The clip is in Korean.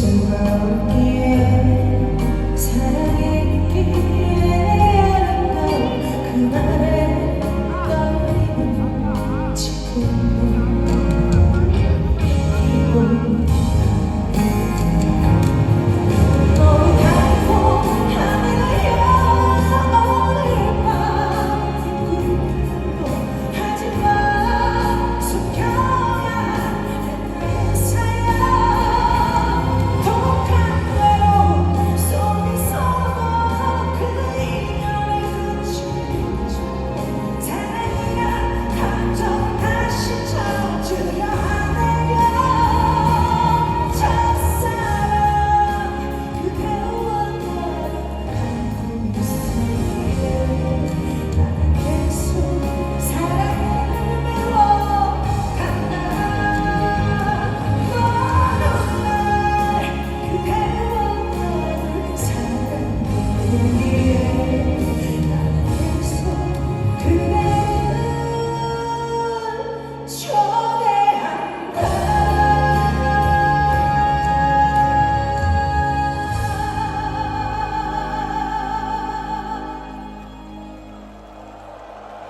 즐거웠기에 사랑했기에 아름다운 그만